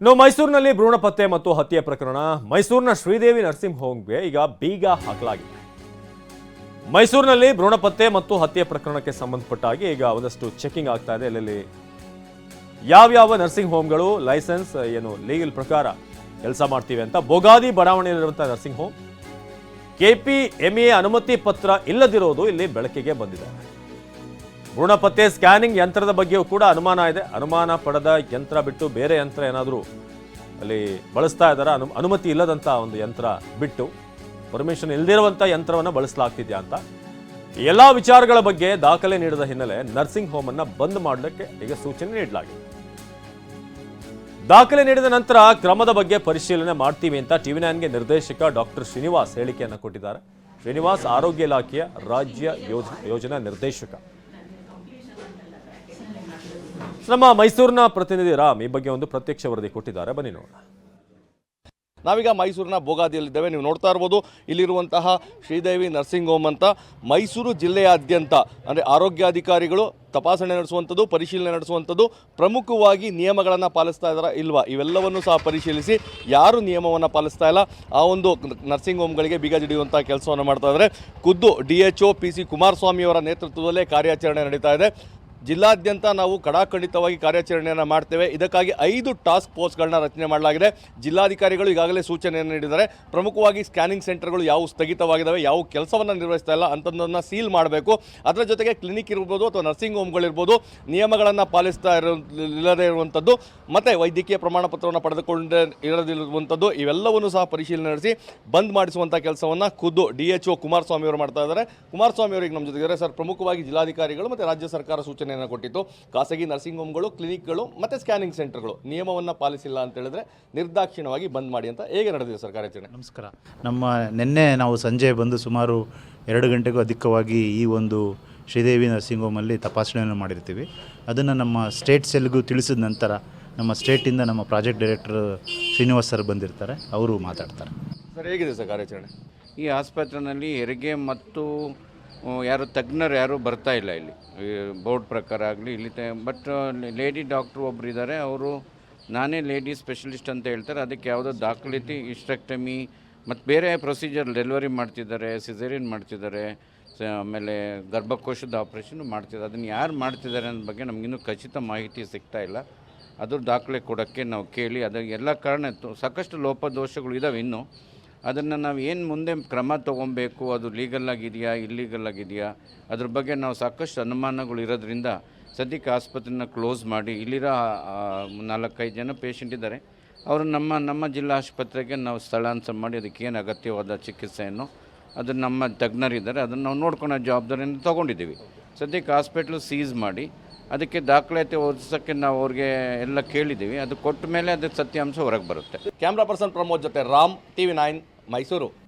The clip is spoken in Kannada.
ಇನ್ನು ಮೈಸೂರಿನಲ್ಲಿ ಭ್ರೂಣ ಪತ್ತೆ ಮತ್ತು ಹತ್ಯೆ ಪ್ರಕರಣ. ಮೈಸೂರಿನ ಶ್ರೀದೇವಿ ನರ್ಸಿಂಗ್ ಹೋಮ್ಗೆ ಈಗ ಬೀಗ ಹಾಕಲಾಗಿದೆ. ಮೈಸೂರಿನಲ್ಲಿ ಭ್ರೂಣ ಪತ್ತೆ ಮತ್ತು ಹತ್ಯೆ ಪ್ರಕರಣಕ್ಕೆ ಸಂಬಂಧಪಟ್ಟ ಹಾಗೆ ಈಗ ಒಂದಷ್ಟು ಚೆಕಿಂಗ್ ಆಗ್ತಾ ಇದೆ. ಎಲ್ಲೆಲ್ಲಿ ಯಾವ್ಯಾವ ನರ್ಸಿಂಗ್ ಹೋಮ್ಗಳು ಲೈಸೆನ್ಸ್, ಏನು ಲೀಗಲ್ ಪ್ರಕಾರ ಕೆಲಸ ಮಾಡ್ತೀವಿ ಅಂತ ಬೊಗಾದಿ ಬಡಾವಣೆಯಲ್ಲಿರುವಂತಹ ನರ್ಸಿಂಗ್ ಹೋಮ್ ಕೆಪಿಎಂಎ ಅನುಮತಿ ಪತ್ರ ಇಲ್ಲದಿರೋದು ಇಲ್ಲಿ ಬೆಳಕಿಗೆ ಬಂದಿದೆ. ಭ್ರೂಣ ಪತ್ತೆ ಸ್ಕ್ಯಾನಿಂಗ್ ಯಂತ್ರದ ಬಗ್ಗೆಯೂ ಕೂಡ ಅನುಮಾನ ಇದೆ. ಅನುಮಾನ ಪಡೆದ ಯಂತ್ರ ಬಿಟ್ಟು ಬೇರೆ ಯಂತ್ರ ಏನಾದರೂ ಅಲ್ಲಿ ಬಳಸ್ತಾ ಇದ್ದಾರೆ? ಅನು ಅನುಮತಿ ಇಲ್ಲದಂಥ ಒಂದು ಯಂತ್ರ ಬಿಟ್ಟು ಪರ್ಮಿಷನ್ ಇಲ್ಲದಿರುವಂಥ ಯಂತ್ರವನ್ನು ಬಳಸಲಾಗ್ತಿದ್ಯಾ ಅಂತ? ಎಲ್ಲ ವಿಚಾರಗಳ ಬಗ್ಗೆ ದಾಖಲೆ ನೀಡಿದ ಹಿನ್ನೆಲೆ ನರ್ಸಿಂಗ್ ಹೋಮ್ ಅನ್ನ ಬಂದ್ ಮಾಡಲಿಕ್ಕೆ ಈಗ ಸೂಚನೆ ನೀಡಲಾಗಿದೆ. ದಾಖಲೆ ನೀಡಿದ ನಂತರ ಕ್ರಮದ ಬಗ್ಗೆ ಪರಿಶೀಲನೆ ಮಾಡ್ತೀವಿ ಅಂತ ಟಿವಿ ನೈನ್ಗೆ ನಿರ್ದೇಶಕ ಡಾಕ್ಟರ್ ಶ್ರೀನಿವಾಸ್ ಹೇಳಿಕೆಯನ್ನು ಕೊಟ್ಟಿದ್ದಾರೆ. ಶ್ರೀನಿವಾಸ್ ಆರೋಗ್ಯ ಇಲಾಖೆಯ ರಾಜ್ಯ ಯೋಜ ಯೋಜನಾ ನಿರ್ದೇಶಕ. ನಮ್ಮ ಮೈಸೂರಿನ ಪ್ರತಿನಿಧಿ ರಾಮ್ ಈ ಬಗ್ಗೆ ಒಂದು ಪ್ರತ್ಯಕ್ಷ ವರದಿ ಕೊಟ್ಟಿದ್ದಾರೆ. ಬನ್ನಿ ನೋಡೋಣ. ನಾವೀಗ ಮೈಸೂರಿನ ಭೋಗಾದಿಯಲ್ಲಿದ್ದೇವೆ ನೀವು ನೋಡ್ತಾ ಇರ್ಬೋದು, ಇಲ್ಲಿರುವಂತಹ ಶ್ರೀದೇವಿ ನರ್ಸಿಂಗ್ ಹೋಮ್ ಅಂತ ಮೈಸೂರು ಜಿಲ್ಲೆಯಾದ್ಯಂತ, ಅಂದರೆ ಆರೋಗ್ಯಾಧಿಕಾರಿಗಳು ತಪಾಸಣೆ ನಡೆಸುವಂಥದ್ದು, ಪರಿಶೀಲನೆ ನಡೆಸುವಂಥದ್ದು, ಪ್ರಮುಖವಾಗಿ ನಿಯಮಗಳನ್ನು ಪಾಲಿಸ್ತಾ ಇದ್ದಾರಾ ಇಲ್ವಾ? ಇವೆಲ್ಲವನ್ನು ಸಹ ಪರಿಶೀಲಿಸಿ ಯಾರು ನಿಯಮವನ್ನು ಪಾಲಿಸ್ತಾ ಇಲ್ಲ. ಆ ಒಂದು ನರ್ಸಿಂಗ್ ಹೋಮ್ಗಳಿಗೆ ಬೀಗ ಜಿಡಿಯುವಂಥ ಕೆಲಸವನ್ನು ಮಾಡ್ತಾ ಇದ್ದಾರೆ. ಖುದ್ದು D H O P C ಕುಮಾರಸ್ವಾಮಿಯವರ ನೇತೃತ್ವದಲ್ಲೇ ಕಾರ್ಯಾಚರಣೆ ನಡೀತಾ ಇದೆ. ಜಿಲ್ಲಾದ್ಯಂತ ನಾವು ಕಡಾಖಂಡಿತವಾಗಿ ಕಾರ್ಯಾಚರಣೆಯನ್ನು ಮಾಡ್ತೇವೆ. ಇದಕ್ಕಾಗಿ ಐದು ಟಾಸ್ಕ್ ಫೋರ್ಸ್ಗಳನ್ನ ರಚನೆ ಮಾಡಲಾಗಿದೆ. ಜಿಲ್ಲಾಧಿಕಾರಿಗಳು ಈಗಾಗಲೇ ಸೂಚನೆಯನ್ನು ನೀಡಿದ್ದಾರೆ. ಪ್ರಮುಖವಾಗಿ ಸ್ಕ್ಯಾನಿಂಗ್ ಸೆಂಟರ್ಗಳು ಯಾವ ಸ್ಥಗಿತವಾಗಿದ್ದಾವೆ ಯಾವ ಕೆಲಸವನ್ನು ನಿರ್ವಹಿಸ್ತಾ ಇಲ್ಲ ಅಂಥದ್ದನ್ನು ಸೀಲ್ ಮಾಡಬೇಕು. ಅದರ ಜೊತೆಗೆ ಕ್ಲಿನಿಕ್ ಇರ್ಬೋದು ಅಥವಾ ನರ್ಸಿಂಗ್ ಹೋಮ್ಗಳಿರ್ಬೋದು, ನಿಯಮಗಳನ್ನು ಪಾಲಿಸ್ತಾ ಇರೋ, ಇಲ್ಲದೇ ಇರುವಂಥದ್ದು ಮತ್ತು ವೈದ್ಯಕೀಯ ಪ್ರಮಾಣ ಪತ್ರವನ್ನು ಪಡೆದುಕೊಂಡೇ ಇರದಿರುವಂಥದ್ದು ಇವೆಲ್ಲವನ್ನು ಸಹ ಪರಿಶೀಲನೆ ನಡೆಸಿ ಬಂದ್ ಮಾಡಿಸುವಂಥ ಕೆಲಸವನ್ನು ಖುದ್ದು ಡಿ ಎಚ್ ಒ ಕುಮಾರಸ್ವಾಮಿ ಅವರು ಮಾಡ್ತಾ ಇದ್ದಾರೆ. ಕುಮಾರಸ್ವಾಮಿ ಅವರಿಗೆ ನಮ್ಮ ಜೊತೆಗಿದ್ದಾರೆ. ಸರ್, ಪ್ರಮುಖವಾಗಿ ಜಿಲ್ಲಾಧಿಕಾರಿಗಳು ಮತ್ತು ರಾಜ್ಯ ಸರ್ಕಾರ ಸೂಚನೆಯನ್ನು ಕೊಟ್ಟಿತ್ತು. ಖಾಸಗಿ ನರ್ಸಿಂಗ್ ಹೋಮ್ಗಳು ಕ್ಲಿನಿಕ್ಗಳು ಮತ್ತು ಸ್ಕ್ಯಾನಿಂಗ್ ಸೆಂಟರ್ಗಳು. ನಿಯಮವನ್ನು ಪಾಲಿಸಿಲ್ಲ ಅಂತ ಹೇಳಿದ್ರೆ ನಿರ್ದಾಕ್ಷಿಣ್ಯವಾಗಿ ಬಂದ್ ಮಾಡಿ ಅಂತ ಹೇಗೆ ನಡೆದಿದೆ ಸರ್ ಕಾರ್ಯಾಚರಣೆ? ನಮಸ್ಕಾರ. ನಮ್ಮ ನಿನ್ನೆ ನಾವು ಸಂಜೆ ಬಂದು ಸುಮಾರು ಎರಡು ಗಂಟೆಗೂ ಅಧಿಕವಾಗಿ ಈ ಒಂದು ಶ್ರೀದೇವಿ ನರ್ಸಿಂಗ್ ಹೋಮಲ್ಲಿ ತಪಾಸಣೆಯನ್ನು ಮಾಡಿರ್ತೀವಿ. ಅದನ್ನು ನಮ್ಮ ಸ್ಟೇಟ್ ಸೆಲ್ಗೂ ತಿಳಿಸಿದ ನಂತರ ನಮ್ಮ ಸ್ಟೇಟಿಂದ ನಮ್ಮ ಪ್ರಾಜೆಕ್ಟ್ ಡೈರೆಕ್ಟರ್ ಶ್ರೀನಿವಾಸ್ ಸರ್ ಬಂದಿರ್ತಾರೆ. ಅವರು ಮಾತಾಡ್ತಾರೆ. ಸರ್ ಹೇಗಿದೆ ಸರ್ ಕಾರ್ಯಾಚರಣೆ? ಈ ಆಸ್ಪತ್ರೆಯಲ್ಲಿ ಹೆರಿಗೆ ಮತ್ತು ಯಾರು ತಜ್ಞರು ಯಾರು ಬರ್ತಾ ಇಲ್ಲ ಇಲ್ಲಿ. ಬೋರ್ಡ್ ಪ್ರಕಾರ ಆಗಲಿ, ಇಲ್ಲಿ ಬಟ್ ಲೇಡಿ ಡಾಕ್ಟ್ರು ಒಬ್ರು ಇದ್ದಾರೆ ಅವರು ನಾನೇ ಲೇಡಿ ಸ್ಪೆಷಲಿಸ್ಟ್ ಅಂತ ಹೇಳ್ತಾರೆ, ಅದಕ್ಕೆ ಯಾವುದೋ ದಾಖಲಿತಿ ಇಸ್ಟ್ರಕ್ಟಮಿ ಮತ್ತು ಬೇರೆ ಪ್ರೊಸೀಜರ್ ಡೆಲಿವರಿ ಮಾಡ್ತಿದ್ದಾರೆ, ಸಿಸೇರಿಯನ್ ಮಾಡ್ತಿದ್ದಾರೆ ಆಮೇಲೆ ಗರ್ಭಕೋಶದ ಆಪ್ರೇಷನ್ ಮಾಡ್ತಿದ್ದಾರೆ, ಅದನ್ನು ಯಾರು ಮಾಡ್ತಿದ್ದಾರೆ ಅನ್ನೋ ಬಗ್ಗೆ ನಮಗಿನ್ನೂ ಖಚಿತ ಮಾಹಿತಿ ಸಿಗ್ತಾ ಇಲ್ಲ. ಅದ್ರ ದಾಖಲೆ ಕೊಡೋಕ್ಕೆ ನಾವು ಕೇಳಿ, ಅದು ಎಲ್ಲ ಕಾರಣ ಸಾಕಷ್ಟು ಲೋಪದೋಷಗಳು ಇದ್ದಾವೆ ಇನ್ನೂ. ಅದನ್ನು ನಾವು ಏನು ಮುಂದೆ ಕ್ರಮ ತೊಗೊಬೇಕು, ಅದು ಲೀಗಲ್ ಆಗಿದೆಯಾ ಇಲ್ಲೀಗಲ್ ಆಗಿದೆಯಾ, ಅದ್ರ ಬಗ್ಗೆ ನಾವು ಸಾಕಷ್ಟು ಅನುಮಾನಗಳು ಇರೋದ್ರಿಂದ ಸದ್ಯಕ್ಕೆ ಆಸ್ಪತ್ರೆನ ಕ್ಲೋಸ್ ಮಾಡಿ ಇಲ್ಲಿರೋ ನಾಲ್ಕೈದು ಜನ ಪೇಷಂಟ್ ಇದ್ದಾರೆ. ಅವರು ನಮ್ಮ ನಮ್ಮ ಜಿಲ್ಲಾ ಆಸ್ಪತ್ರೆಗೆ ನಾವು ಸ್ಥಳಾಂತರ ಮಾಡಿ ಅದಕ್ಕೆ ಏನು ಅಗತ್ಯವಾದ ಚಿಕಿತ್ಸೆಯನ್ನು ಅದನ್ನು ನಮ್ಮ ತಜ್ಞರಿದ್ದಾರೆ. ಅದನ್ನು ನಾವು ನೋಡ್ಕೊಳೋ ಜವಾಬ್ದಾರಿಯನ್ನು ತೊಗೊಂಡಿದ್ದೀವಿ. ಸದ್ಯಕ್ಕೆ ಹಾಸ್ಪಿಟ್ಲು ಸೀಸ್ ಮಾಡಿ ಅದಕ್ಕೆ ದಾಖಲಾತಿ ಒದಗಿಸೋಕ್ಕೆ ನಾವು ಅವ್ರಿಗೆ ಎಲ್ಲ ಕೇಳಿದ್ದೀವಿ. ಅದು ಕೊಟ್ಟ ಮೇಲೆ ಅದು ಸತ್ಯಾಂಶ ಹೊರಗೆ ಬರುತ್ತೆ. ಕ್ಯಾಮ್ರಾ ಪರ್ಸನ್ ಪ್ರಮೋದ್ ಜೊತೆ ರಾಮ್, ಟಿವಿ ನೈನ್, ಮೈಸೂರು.